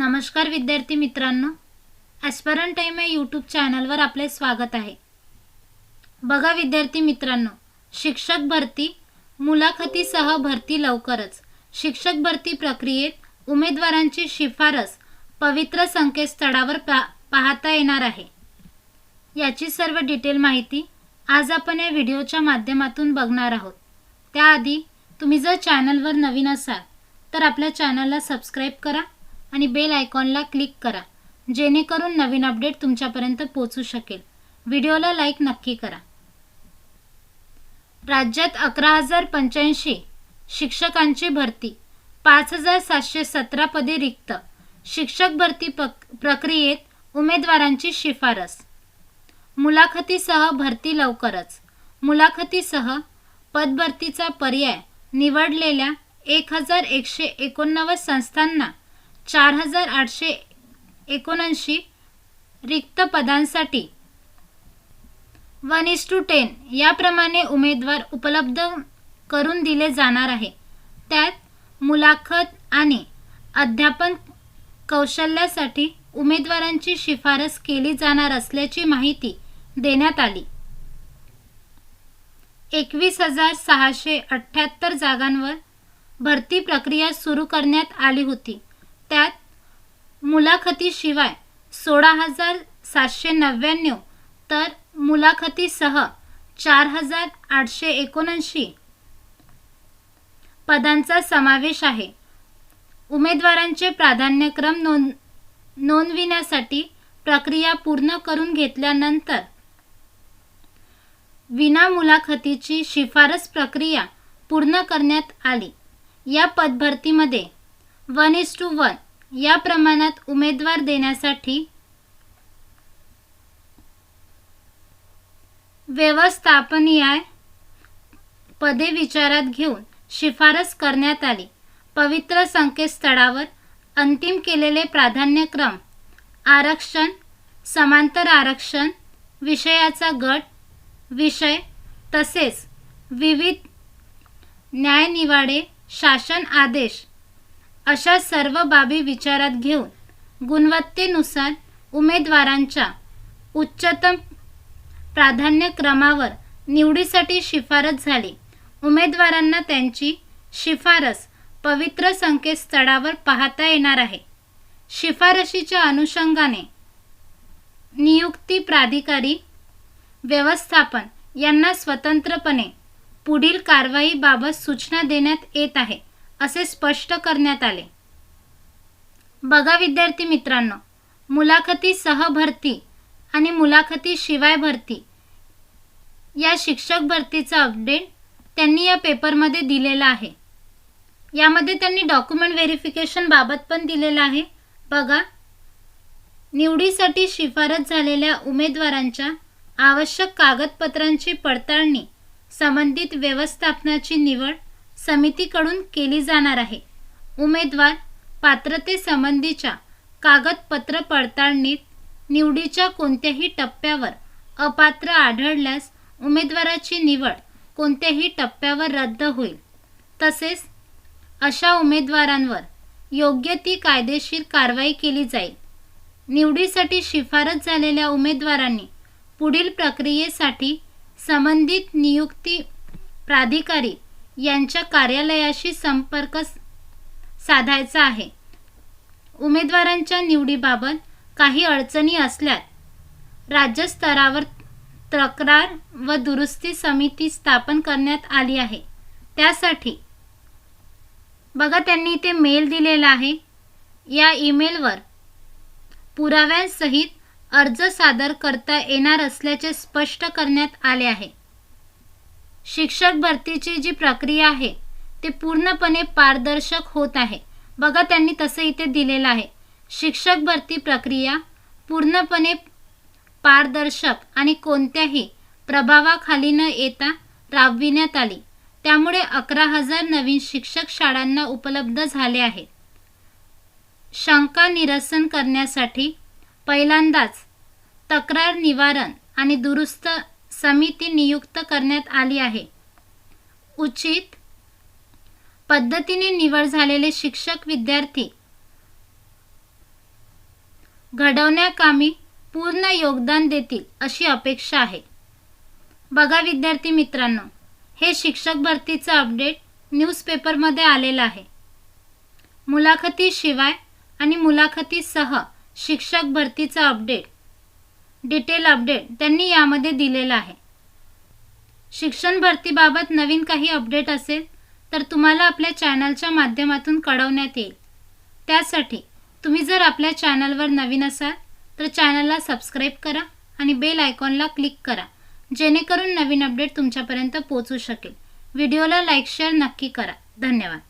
नमस्कार विद्यार्थी मित्रांनो ॲस्परन टाईम या यूट्यूब चॅनलवर आपले स्वागत आहे. बघा विद्यार्थी मित्रांनो शिक्षक भरती मुलाखतीसह भरती लवकरच. शिक्षक भरती प्रक्रियेत उमेदवारांची शिफारस पवित्र संकेतस्थळावर पा पाहता येणार आहे. याची सर्व डिटेल माहिती आज आपण या व्हिडिओच्या माध्यमातून बघणार आहोत. त्याआधी तुम्ही जर चॅनलवर नवीन असाल तर आपल्या चॅनलला सबस्क्राईब करा. आणि बेल आयकॉनला क्लिक करा जेणेकरून नवीन अपडेट तुमच्यापर्यंत पोचू शकेल. व्हिडिओला लाईक नक्की करा. राज्यात अकरा हजार पंच्याऐंशी शिक्षकांची भरती पाच हजार सातशे सतरा पदे रिक्त. शिक्षक भरती पक प्रक्रियेत उमेदवारांची शिफारस. मुलाखतीसह भरती लवकरच. मुलाखतीसह पदभरतीचा पर्याय निवडलेल्या एक हजार एकशे एकोणनव्वद संस्थांना चार हजार आठशे एकोणऐंशी रिक्त पदांसाठी वन इस टू टेन याप्रमाणे उमेदवार उपलब्ध करून दिले जाणार आहे. त्यात मुलाखत आणि अध्यापन कौशल्यासाठी उमेदवारांची शिफारस केली जाणार असल्याची माहिती देण्यात आली. एकवीस हजार सहाशे अठ्ठ्याहत्तर जागांवर भरती प्रक्रिया सुरू करण्यात आली होती. त्यात मुलाखतीशिवाय सोळा हजार सातशे नव्याण्णव तर मुलाखतीसह चार हजार आठशे एकोणऐंशी पदांचा समावेश आहे. उमेदवारांचे प्राधान्यक्रम नोंद नोंदविण्यासाठी प्रक्रिया पूर्ण करून घेतल्यानंतर विना मुलाखतीची शिफारस प्रक्रिया पूर्ण करण्यात आली. या पदभरतीमध्ये वन इज टू वन या प्रमाणात उमेदवार देण्यासाठी व्यवस्थापनीय पदे विचारात घेऊन शिफारस करण्यात आली. पवित्र संकेतस्थळावर अंतिम केलेले प्राधान्यक्रम आरक्षण समांतर आरक्षण विषयाचा गट विषय तसेच विविध न्यायनिवाडे शासन आदेश अशा सर्व बाबी विचारात घेऊन गुणवत्तेनुसार उमेदवारांच्या उच्चतम प्राधान्यक्रमावर निवडीसाठी शिफारस झाली. उमेदवारांना त्यांची शिफारस पवित्र संकेतस्थळावर पाहता येणार आहे. शिफारशीच्या अनुषंगाने नियुक्ती प्राधिकारी व्यवस्थापन यांना स्वतंत्रपणे पुढील कारवाईबाबत सूचना देण्यात येत आहे. असे स्पष्ट करण्यात आले. बघा विद्यार्थी मित्रांनो मुलाखतीसह भरती आणि मुलाखतीशिवाय भरती या शिक्षक भरतीचा अपडेट त्यांनी या पेपरमध्ये दिलेला आहे. यामध्ये त्यांनी डॉक्युमेंट व्हेरिफिकेशन बाबत पण दिलेलं आहे. बघा निवडीसाठी शिफारस झालेल्या उमेदवारांच्या आवश्यक कागदपत्रांची पडताळणी संबंधित व्यवस्थापनाची निवड समितीकडून केली जाणार आहे. उमेदवार पात्रतेसंबंधीच्या कागदपत्र पडताळणीत निवडीच्या कोणत्याही टप्प्यावर अपात्र आढळल्यास उमेदवाराची निवड कोणत्याही टप्प्यावर रद्द होईल. तसेच अशा उमेदवारांवर योग्य ती कायदेशीर कारवाई केली जाईल. निवडीसाठी शिफारस झालेल्या उमेदवारांनी पुढील प्रक्रियेसाठी संबंधित नियुक्ती प्राधिकारी यांच्या कार्यालयाशी संपर्क साधायचा आहे. उमेदवारांच्या निवडीबाबत काही अडचणी असल्यास राज्यस्तरावर तक्रार व दुरुस्ती समिती स्थापन करण्यात आली आहे. त्यासाठी बघा त्यांनी इथे मेल दिलेला आहे. या ईमेलवर पुराव्यांसहित अर्ज सादर करता येणार असल्याचे स्पष्ट करण्यात आले आहे. शिक्षक भरतीची जी प्रक्रिया आहे ते पूर्णपणे पारदर्शक होत आहे. बघा त्यांनी तसं इथे दिलेलं आहे. शिक्षक भरती प्रक्रिया पूर्णपणे पारदर्शक आणि कोणत्याही प्रभावाखाली न येता राबविण्यात आली. त्यामुळे अकरा हजार नवीन शिक्षक शाळांना उपलब्ध झाले आहेत. शंका निरसन करण्यासाठी पहिल्यांदाच तक्रार निवारण आणि दुरुस्त समिती नियुक्त करण्यात आली आहे. उचित पद्धतीने निवड झालेले शिक्षक विद्यार्थी घडवण्याकामी पूर्ण योगदान देतील अशी अपेक्षा आहे. बघा विद्यार्थी मित्रांनो हे शिक्षक भरतीचं अपडेट न्यूजपेपरमध्ये आलेलं आहे. मुलाखतीशिवाय आणि मुलाखतीसह शिक्षक भरतीचं अपडेट डिटेल अपडेट त्यांनी यामध्ये दिलेलं आहे. शिक्षण भरतीबाबत नवीन काही अपडेट असेल तर तुम्हाला आपल्या चॅनलच्या माध्यमातून कळवण्यात येईल. त्यासाठी तुम्ही जर आपल्या चॅनलवर नवीन असाल तर चॅनलला सबस्क्राईब करा आणि बेल आयकॉनला क्लिक करा जेणेकरून नवीन अपडेट तुमच्यापर्यंत पोहोचू शकेल. व्हिडिओला लाईक शेअर नक्की करा. धन्यवाद.